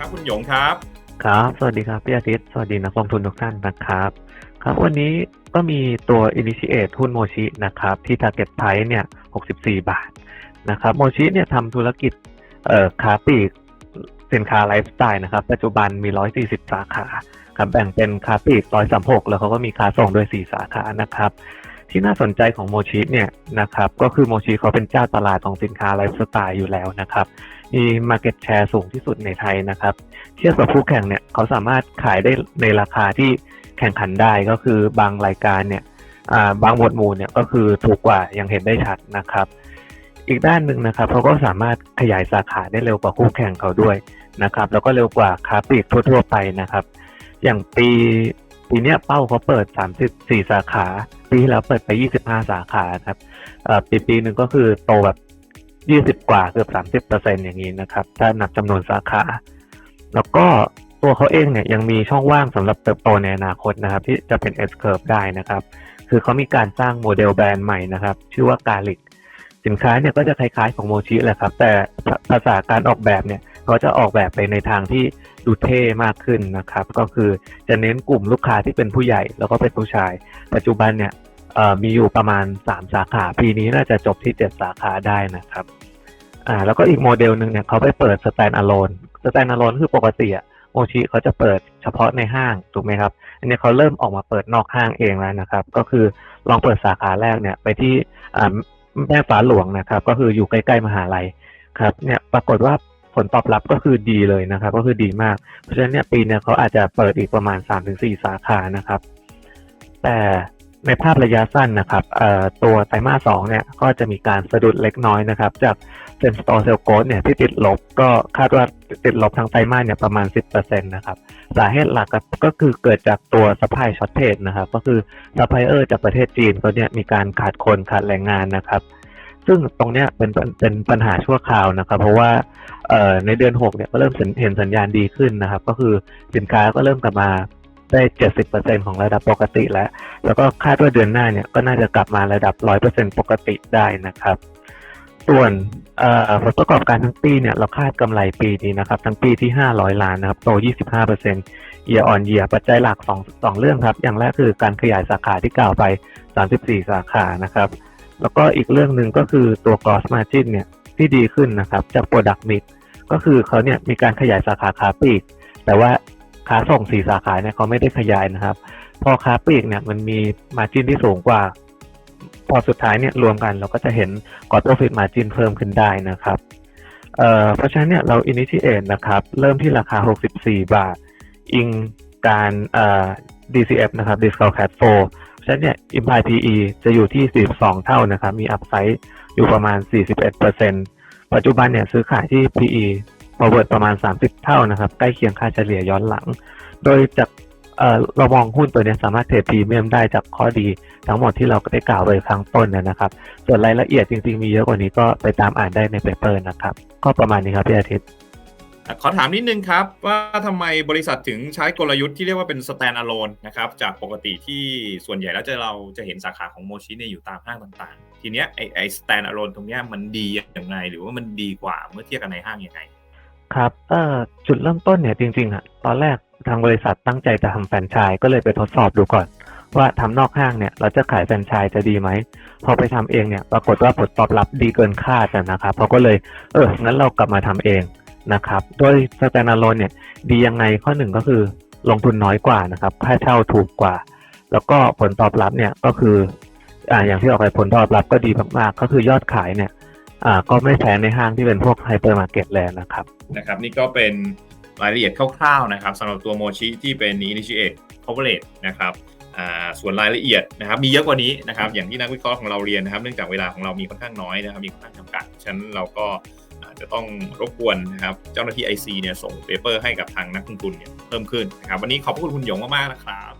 ครับคุณหยงครับ ครับ สวัสดีครับพี่อาทิตย์ สวัสดีนักลงทุนทุกท่านนะครับ ครับ วันนี้ก็มีตัว Initiate หุ้นโมชินะครับ ที่ Target Price เนี่ย 64 บาทนะครับ โมชิเนี่ยทำธุรกิจเอ่อค้าปลีกสินค้าไลฟ์สไตล์นะครับ ปัจจุบันมี 140 สาขาครับแบ่งเป็นค้าปลีก136 แล้วเขาก็มีค้าส่งด้วย4 สาขานะครับ ที่น่าสนใจของโมชิเนี่ยนะครับ ก็คือโมชิเขาเป็นเจ้าตลาดของสินค้าไลฟ์สไตล์อยู่แล้วนะครับ มี Market Share สูงที่สุดในไทยนะครับ เทียบกับคู่แข่งเนี่ยเขาสามารถขายได้ในราคาที่แข่งขันได้ก็คือบางรายการเนี่ยบางหมวดหมู่เนี่ยก็คือถูกกว่ายังเห็นได้ชัดนะครับ อีกด้านหนึ่งนะครับเขาก็สามารถขยายสาขาได้เร็วกว่าคู่แข่งเขาด้วยนะครับ แล้วก็เร็วกว่าค้าปลีกทั่ว ๆ ไปนะครับ อย่างปีปีเนี้ยเป้าเขาเปิด 34 สาขา ปีที่แล้วเปิดไป 25 สาขาครับปีปีหนึ่งก็คือโตแบบ 20กว่าเกือบ30เปอร์เซ็นอย่างนี้นะครับ ถ้านับจำนวนสาขา แล้วก็ตัวเขาเองเนี่ยยังมีช่องว่างสำหรับเติบโตในอนาคตนะครับ ที่จะเป็น S curve ได้นะครับ คือเขามีการสร้างโมเดลแบรนด์ใหม่นะครับ ชื่อว่ากาลิกสินค้าเนี่ยก็จะคล้ายๆของโมชิแหละครับ แต่ภาษาการออกแบบเนี่ยเขาจะออกแบบไปในทางที่ดูเท่มากขึ้นนะครับ ก็คือจะเน้นกลุ่มลูกค้าที่เป็นผู้ใหญ่แล้วก็เป็นผู้ชาย ปัจจุบันเนี่ย มีอยู่ประมาณ 3 สาขา ปีนี้น่าจะจบที่ 7 สาขาได้นะครับอ่าแล้วก็อีกโมเดลหนึ่งเนี่ยเขาไปเปิด stand alone stand alone คือปกติอะโมชิเขาจะเปิดเฉพาะในห้างถูกไหมครับอันนี้เขาเริ่มออกมาเปิดนอกห้างเองแล้วนะครับ ก็คือลองเปิดสาขาแรกเนี่ยไปที่แม่ฟ้าหลวงนะครับ ก็คืออยู่ใกล้ๆมหาลัยครับเนี่ยปรากฏว่าผลตอบรับก็คือดีเลยนะครับ ก็คือดีมาก เพราะฉะนั้นเนี่ยปีเนี่ยเขาอาจจะเปิดอีกประมาณ 3-4 สาขานะครับ แต่ ในภาพระยะสั้นนะครับตัวไตรมาสสองเนี่ยก็จะมีการสะดุดเล็กน้อยนะครับ จากเซนสตอร์เซลโกเนี่ยที่ติดลบก็คาดว่าติดลบทางไตรมาสเนี่ยประมาณ 10%นะครับสาเหตุหลักก็คือเกิดจากตัวซัพพลายช็อตเทจนะครับ ก็คือซัพพลายเออร์จากประเทศจีนเขาเนี่ยมีการขาดคนขาดแรงงานนะครับซึ่งตรงเนี้ยเป็นเป็นปัญหาชั่วคราวนะครับ เพราะว่าในเดือน6เนี่ยก็เริ่มเห็นสัญญาณดีขึ้นนะครับ ก็คือสินค้าก็เริ่มกลับมา ได้ 70%ของระดับปกติแล้ว แล้วก็คาดว่าเดือนหน้าเนี่ยก็น่าจะกลับมาระดับ 100%ปกติได้นะครับ ส่วนผลประกอบการทั้งปีเนี่ยเราคาดกำไรปีนี้นะครับ ทั้งปีที่ 500 ล้านนะครับโต 25% year on year ปัจจัยหลัก2 2เรื่องครับ อย่างแรกคือการขยายสาขาที่กล่าวไป 34 สาขานะครับ แล้วก็อีกเรื่องหนึ่งก็คือตัว gross margin เนี่ยที่ดีขึ้นนะครับจาก product mix ก็คือเขาเนี่ยมีการขยายสาขาค้าปลีกแต่ว่า ค้าส่งสี่สาขาเนี่ยเขาไม่ได้ขยายนะครับ พอค้าปลีกเนี่ยมันมีมาจินที่สูงกว่า พอสุดท้ายเนี่ยรวมกันเราก็จะเห็นกอดโปรฟิตมาจินเพิ่มขึ้นได้นะครับเอ่อเพราะฉะนั้นเนี่ยเรา initiate นะครับ เริ่มที่ราคา 64 บาท อิงการเอ่อ DCF นะครับ discount cash flow เพราะฉะนั้นเนี่ย implied PE จะอยู่ที่ 42 เท่านะครับ มี upside อยู่ประมาณ 41%ปัจจุบันเนี่ยซื้อขายที่ PE forward ประมาณ 30 เท่านะครับ ใกล้เคียงค่าเฉลี่ยย้อนหลัง โดยจากเเรามองหุ้นตัวนี้สามารถเทรดพรีเมียมได้จากข้อดี ทั้งหมดที่เราได้กล่าวไปข้งต้นนะนะครับ ส่วนรายละเอียดจริงๆมีเยอะกว่านี้ก็ไปตามอ่านได้ในเปเปอร์นะครับ ก็ประมาณนี้ครับพี่อาทิตย์ขอถามนิดนึงครับ ว่าทำไมบริษัทถึงใช้กลยุทธ์ที่เรียกว่าเป็น stand alone นะครับ จากปกติที่ส่วนใหญ่แล้วจะเราจะเห็นสาขาของโมชิเนี่ยอยู่ตามห้างต่างๆ ทีเนี้ยไอไอ stand alone ตรงเนี้ยมันดีอย่างไรหรือว่ามันดีกว่าเมื่อเทียบกันในห้างยังไง ครับเอ่อจุดเริ่มต้นเนี่ยจริงๆอะตอนแรกทางบริษัทตั้งใจจะทำแฟรนไชส์ก็เลยไปทดสอบดูก่อน ว่าทำนอกห้างเนี่ยเราจะขายแฟรนไชส์จะดีไหม พอไปทำเองเนี่ยปรากฏว่าผลตอบรับดีเกินคาดอะนะครับเขาก็เลยเอองั้นเรากลับมาทำเองนะครับโดยสแตนด์ a โลนเนี่ยดียังไงข้อหนึ่งก็คือลงทุนน้อยกว่านะครับค่าเช่าถูกกว่า แล้วก็ผลตอบรับเนี่ยก็คืออ่าอย่างที่ออกไปผลตอบรับก็ดีมากๆก็คือยอดขายเนี่ย อ่าก็ไม่แพ้ในห้างที่เป็นพวกไฮเปอร์มาร์เก็ตเลยนะครับนะครับ นี่ก็เป็นรายละเอียดคร่าวๆนะครับสำหรับตัวโมชิที่เป็น Initiate Corporate นะครับอ่าส่วนรายละเอียดนะครับมีเยอะกว่านี้นะครับอย่างที่นักวิเคราะห์ของเราเรียนนะครับ เนื่องจากเวลาของเรามีค่อนข้างน้อยนะครับมีค่อนข้างจำกัดฉะนั้นเราก็อาจจะต้องรบกวนนะครับเจ้าหน้าที่ IC เนี่ยส่งเปเปอร์ให้กับทางนักลงทุนเนี่ยเพิ่มขึ้นนะครับวันนี้ขอบพระคุณคุณหยงมากๆนะครับ